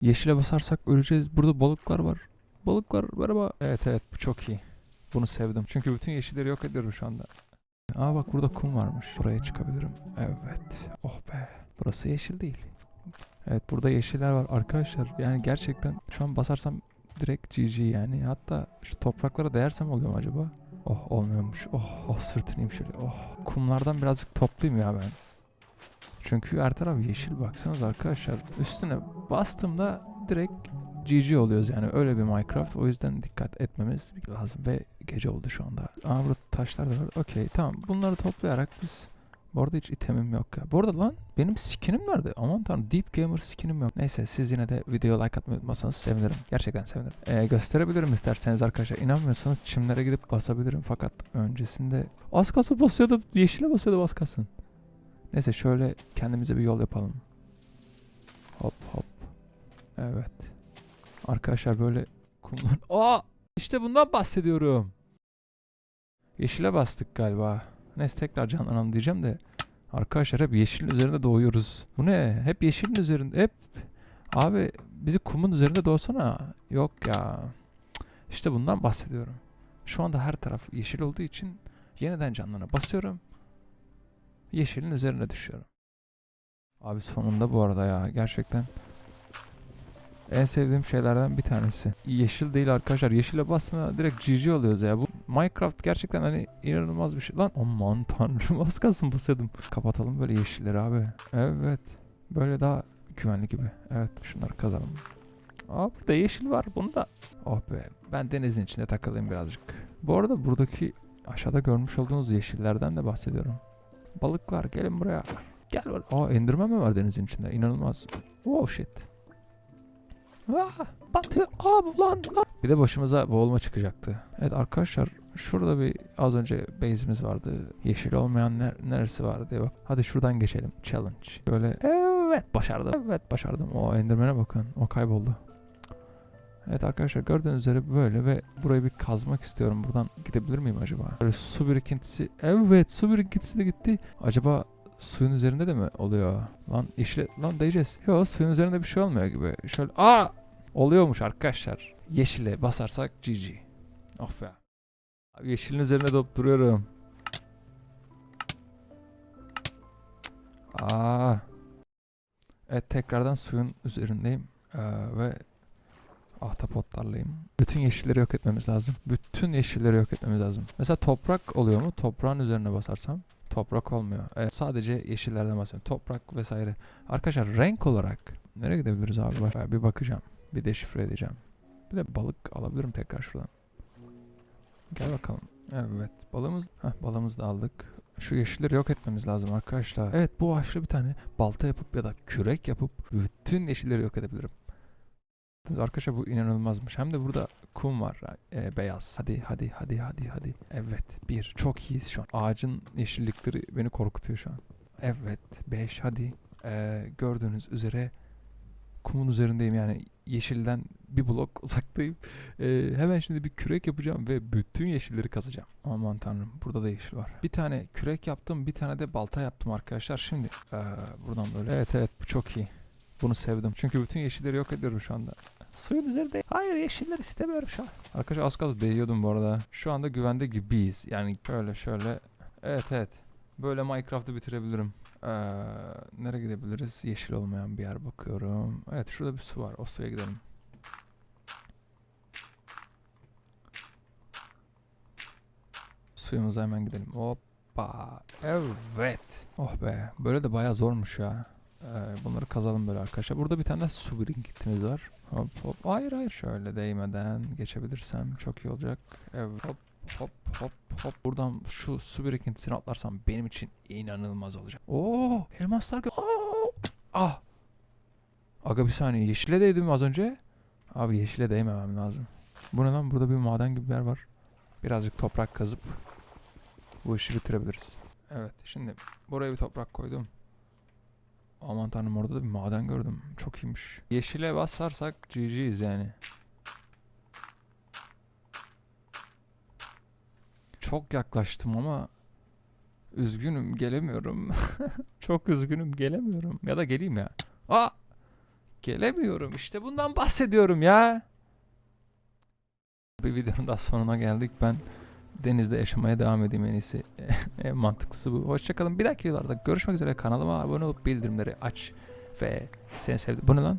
Yeşile basarsak öleceğiz. Burada balıklar var. Balıklar merhaba. Evet evet bu çok iyi. Bunu sevdim. Çünkü bütün yeşilleri yok ediyorum şu anda. Aa bak burada kum varmış. Buraya çıkabilirim. Evet. Oh be. Burası yeşil değil. Evet burada yeşiller var arkadaşlar. Yani gerçekten şu an basarsam direkt GG yani. Hatta şu topraklara değersem oluyor mu acaba? Oh olmuyormuş. Oh, oh sırtınayım şöyle. Oh. Kumlardan birazcık toplayayım ya ben. Çünkü her taraf yeşil baksanız arkadaşlar. Üstüne bastığımda direkt GG oluyoruz yani öyle bir Minecraft. O yüzden dikkat etmemiz lazım ve gece oldu şu anda. Aa burada taşlar da var. Okey tamam bunları toplayarak biz bu arada hiç itemim yok ya. Bu arada lan benim skinim nerede? Aman tanrım Deep Gamer skinim yok. Neyse siz yine de videoya like atmayı unutmazsanız sevinirim. Gerçekten sevinirim. Ee, gösterebilirim isterseniz arkadaşlar. İnanmıyorsanız çimlere gidip basabilirim. Fakat öncesinde az kalsın basıyordu. Yeşile basıyordu az kalsın. Neyse şöyle kendimize bir yol yapalım. Hop hop. Evet. Arkadaşlar böyle kumlar... Aa! İşte bundan bahsediyorum. Yeşile bastık galiba. Neyse tekrar canlanalım diyeceğim de. Arkadaşlar hep yeşilin üzerinde doğuyoruz. Bu ne? Hep yeşilin üzerinde. Hep... Abi bizi kumun üzerinde doğsana. Yok ya. İşte bundan bahsediyorum. Şu anda her taraf yeşil olduğu için yeniden canlana basıyorum. Yeşilin üzerine düşüyorum. Abi sonunda bu arada ya gerçekten en sevdiğim şeylerden bir tanesi. Yeşil değil arkadaşlar. Yeşile basma direkt GG oluyoruz ya. Bu Minecraft gerçekten hani inanılmaz bir şey. Lan aman tanrım az kalsın basıyordum. Kapatalım böyle yeşilleri abi. Evet. Böyle daha güvenli gibi. Evet şunları kazalım. Aa burada yeşil var. Bunda. Oh be. Ben denizin içinde takılayım birazcık. Bu arada buradaki aşağıda görmüş olduğunuz yeşillerden de bahsediyorum. Balıklar gelin buraya. Gel buraya. Aa endirme mi var denizin içinde? İnanılmaz. Wow shit. Aa, batıyor. Aa lan, lan. Bir de başımıza boğulma çıkacaktı. Evet arkadaşlar şurada bir az önce base'imiz vardı. Yeşil olmayan ner- neresi vardı diye bak. Hadi şuradan geçelim. Challenge. Böyle evet başardım. Evet başardım. O endirmene bakın. O kayboldu. Evet arkadaşlar gördüğünüz üzere böyle ve burayı bir kazmak istiyorum. Buradan gidebilir miyim acaba? Böyle su birikintisi. Evet su birikintisi de gitti. Acaba suyun üzerinde de mi oluyor? Lan yeşile lan değeceğiz. Yok suyun üzerinde bir şey olmuyor gibi. Şöyle aa oluyormuş arkadaşlar. Yeşile basarsak GG. Of ya. Abi yeşilin üzerine dop duruyorum. Aa. Evet tekrardan suyun üzerindeyim. Ee, ve ahtapotlarlayım. Bütün yeşilleri yok etmemiz lazım. Bütün yeşilleri yok etmemiz lazım. Mesela toprak oluyor mu? Toprağın üzerine basarsam toprak olmuyor. Evet, sadece yeşillerden bahsediyorum. Toprak vesaire. Arkadaşlar renk olarak nereye gidebiliriz abi? Bir bakacağım. Bir deşifre edeceğim. Bir de balık alabilirim tekrar şuradan. Gel bakalım. Evet balığımız, heh, balığımızı da aldık. Şu yeşilleri yok etmemiz lazım arkadaşlar. Evet bu ağaçla bir tane balta yapıp ya da kürek yapıp bütün yeşilleri yok edebilirim. Arkadaşlar bu inanılmazmış. Hem de burada kum var. e, beyaz. Hadi hadi hadi hadi hadi. Evet. Bir. Çok iyiyiz şu an. Ağacın yeşillikleri beni korkutuyor şu an. Evet. Beş. Hadi. E, gördüğünüz üzere kumun üzerindeyim yani yeşilden bir blok uzaktayım. E, hemen şimdi bir kürek yapacağım ve bütün yeşilleri kazacağım. Aman tanrım burada da yeşil var. Bir tane kürek yaptım bir tane de balta yaptım arkadaşlar. Şimdi e, buradan böyle. Evet evet bu çok iyi. Bunu sevdim. Çünkü bütün yeşilleri yok ediyorum şu anda. Suyun üzerinde. Hayır yeşiller istemiyorum şu an. Arkadaşlar az kalsın değiyordum bu arada. Şu anda güvende gibiyiz. Yani şöyle şöyle. Evet evet. Böyle Minecraft'ı bitirebilirim. Ee, nereye gidebiliriz? Yeşil olmayan bir yer bakıyorum. Evet şurada bir su var. O suya gidelim. Suyumuza hemen gidelim. Hoppa. Evet. Oh be. Böyle de bayağı zormuş ya. Ee, bunları kazalım böyle arkadaşlar. Burada bir tane de su birikintimiz var. Hop hop. Hayır hayır. Şöyle değmeden geçebilirsem çok iyi olacak. Evet. Hop hop hop hop. Buradan şu su birikintisini atlarsam benim için inanılmaz olacak. Oo, elmaslar Oo! Ah. Aga bir saniye yeşile değdim az önce. Abi yeşile değmemem lazım. Bu ne? Burada bir maden gibi bir yer var. Birazcık toprak kazıp bu işi bitirebiliriz. Evet şimdi buraya bir toprak koydum. Aman tanrım orada da bir maden gördüm. Çok iyiymiş. Yeşile basarsak GG'yiz yani. Çok yaklaştım ama üzgünüm gelemiyorum. Çok üzgünüm gelemiyorum. Ya da geleyim ya. Aa! Gelemiyorum işte bundan bahsediyorum ya. Bir videonun daha sonuna geldik. Ben denizde yaşamaya devam edeyim en iyisi. mantıklısı bu. Hoşçakalın. Bir dahaki videolarda görüşmek üzere. Kanalıma abone olup bildirimleri aç. Ve seni sevdim. Bu ne lan?